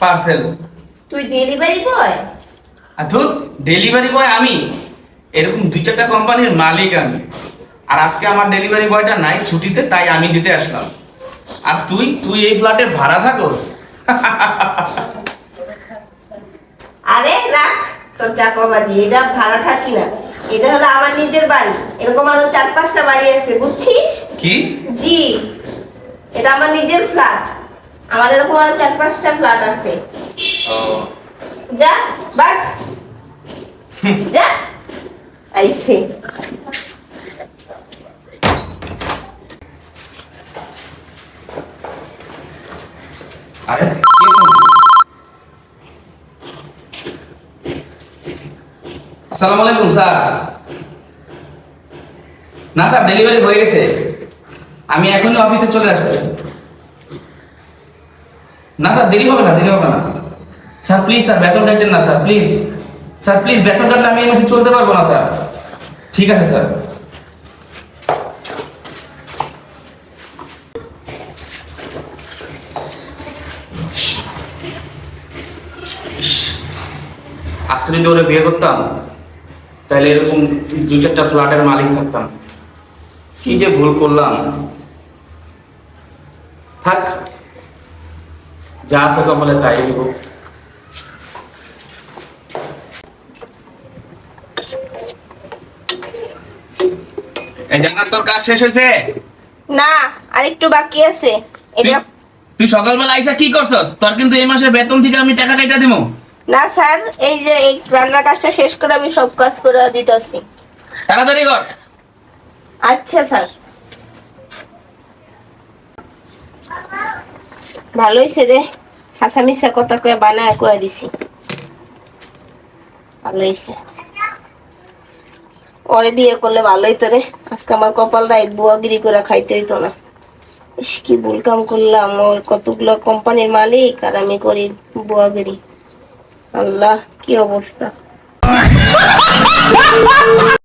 Parcel তুই। Delivery boy আর ধুর delivery boy আমি। এরকম দুই চারটা কোম্পানির মালিক আমি। আর আজকে আমার ডেলিভারি বয়টা নাই ছুটিতে তাই আমি দিতে আসলাম। আর তুই তুই এই ফ্ল্যাটে ভাড়া থাকোস? আরে রাখ তোর চাপাবাজি এটা ভাড়া থাকি না এটা হলো আমার নিজের বাড়ি। এরকম আরও চার পাঁচটা বাড়ি আছে বুঝছিস? কি? জি। এটা আমার নিজের ফ্ল্যাট আমার এরকম আরও চার পাঁচটা ফ্ল্যাট আছে। যা বাক যা। আইসে আরে আসসালামু আলাইকুম স্যার। না স্যার ডেলিভারি হয়ে গেছে। আমি এখনই অফিসে চলে আসতেছি। না স্যার, দেরি হবে না, দেরি হবে না। স্যার প্লিজ স্যার, বেতন কাটেন না, স্যার প্লিজ স্যার প্লিজ বেতন কাটলে আমি এই মাসে চলতে পারব না, স্যার। ঠিক আছে, স্যার। আজকে যদি ওরা বিয়ে করতাম, তাহলে এরকম দু চারটা ফ্ল্যাটের মালিক থাকতাম। কি যে ভুল করলাম। থাক। যা আছে কপালে তাই দিব। এই জান্নাত তোর কাজ শেষ হয়েছে না আরেকটু বাকি আছে। তুই এটা তুই সকালবেলা আইসা কি করছস? তোর কিন্তু এই মাসের বেতন থেকে আমি টাকা কাটা দিব না স্যার এই যে এই রান্নার কাজটা শেষ করে আমি সব কাজ করে দিতেছি। তাড়াতাড়ি কর। আচ্ছা স্যার। ভালো হয়েছে রে। হাসামিসা কথা কয়ে বানায় কয়ে দিছি। ভালো হয়েছে ওরে বিয়ে করলে ভালোই তো রে। আজকে আমার কপালটা বুয়াগিরি করে খাইতে হইতো না। ইস, কি ভুল কাম করলাম। ওর কতগুলো কোম্পানির মালিক আর আমি করি বুয়াগিরি আল্লাহ, কি অবস্থা।